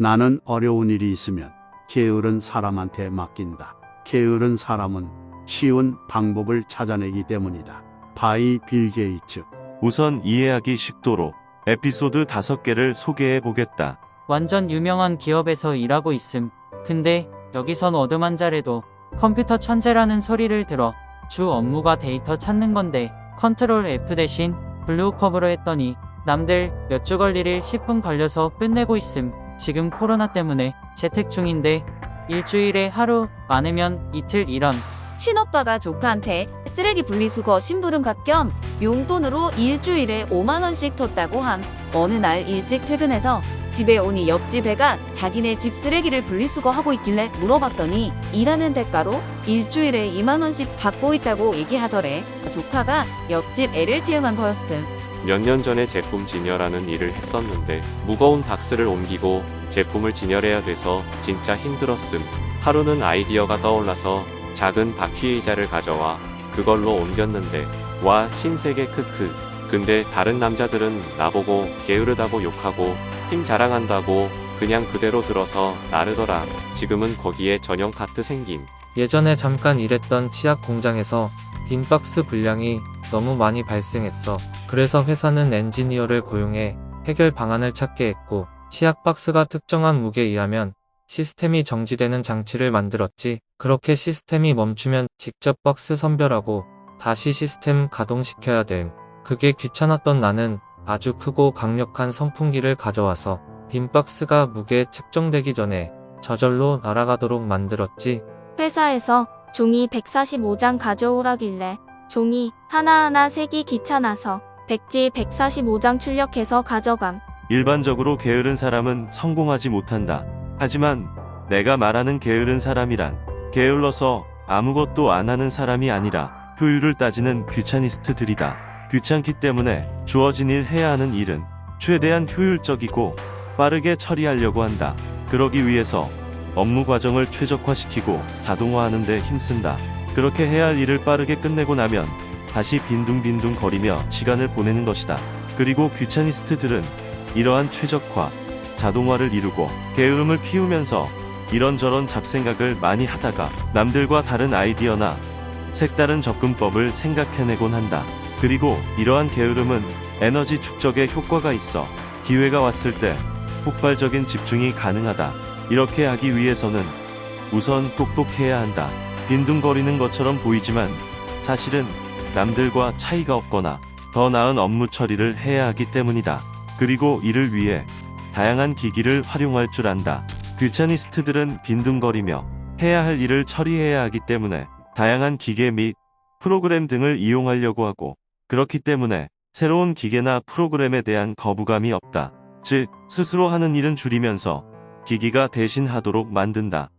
나는 어려운 일이 있으면 게으른 사람한테 맡긴다. 게으른 사람은 쉬운 방법을 찾아내기 때문이다. 바이 빌 게이츠. 우선 이해하기 쉽도록 에피소드 5개를 소개해 보겠다. 완전 유명한 기업에서 일하고 있음. 근데 여기선 어둠한 자래도 컴퓨터 천재라는 소리를 들어 주 업무가 데이터 찾는 건데 컨트롤 F 대신 블루 컵으로 했더니 남들 몇 주 걸리를 10분 걸려서 끝내고 있음. 지금 코로나 때문에 재택 중인데 일주일에 하루 많으면 이틀 이런 친오빠가 조카한테 쓰레기 분리수거 심부름 값 겸 용돈으로 일주일에 5만원씩 줬다고 함. 어느 날 일찍 퇴근해서 집에 오니 옆집 애가 자기네 집 쓰레기를 분리수거하고 있길래 물어봤더니 일하는 대가로 일주일에 2만원씩 받고 있다고 얘기하더래. 조카가 옆집 애를 채용한 거였음. 몇 년 전에 제품 진열하는 일을 했었는데 무거운 박스를 옮기고 제품을 진열해야 돼서 진짜 힘들었음. 하루는 아이디어가 떠올라서 작은 바퀴 의자를 가져와 그걸로 옮겼는데 와 신세계 크크. 근데 다른 남자들은 나보고 게으르다고 욕하고 힘 자랑한다고 그냥 그대로 들어서 나르더라. 지금은 거기에 전용 카트 생김. 예전에 잠깐 일했던 치약 공장에서 빈 박스 분량이 너무 많이 발생했어. 그래서 회사는 엔지니어를 고용해 해결 방안을 찾게 했고, 치약 박스가 특정한 무게에 의하면 시스템이 정지되는 장치를 만들었지. 그렇게 시스템이 멈추면 직접 박스 선별하고 다시 시스템 가동시켜야 됨. 그게 귀찮았던 나는 아주 크고 강력한 선풍기를 가져와서 빈 박스가 무게에 측정되기 전에 저절로 날아가도록 만들었지. 회사에서 종이 145장 가져오라길래 종이 하나하나 세기 귀찮아서 백지 145장 출력해서 가져감. 일반적으로 게으른 사람은 성공하지 못한다. 하지만 내가 말하는 게으른 사람이란 게을러서 아무것도 안 하는 사람이 아니라 효율을 따지는 귀차니스트들이다. 귀찮기 때문에 주어진 일 해야 하는 일은 최대한 효율적이고 빠르게 처리하려고 한다. 그러기 위해서 업무 과정을 최적화시키고 자동화하는 데 힘쓴다. 그렇게 해야 할 일을 빠르게 끝내고 나면 다시 빈둥빈둥 거리며 시간을 보내는 것이다. 그리고 귀차니스트들은 이러한 최적화, 자동화를 이루고 게으름을 피우면서 이런저런 잡생각을 많이 하다가 남들과 다른 아이디어나 색다른 접근법을 생각해내곤 한다. 그리고 이러한 게으름은 에너지 축적에 효과가 있어 기회가 왔을 때 폭발적인 집중이 가능하다. 이렇게 하기 위해서는 우선 똑똑해야 한다. 빈둥거리는 것처럼 보이지만 사실은 남들과 차이가 없거나 더 나은 업무 처리를 해야 하기 때문이다. 그리고 이를 위해 다양한 기기를 활용할 줄 안다. 귀차니스트들은 빈둥거리며 해야 할 일을 처리해야 하기 때문에 다양한 기계 및 프로그램 등을 이용하려고 하고 그렇기 때문에 새로운 기계나 프로그램에 대한 거부감이 없다. 즉, 스스로 하는 일은 줄이면서 기기가 대신 하도록 만든다.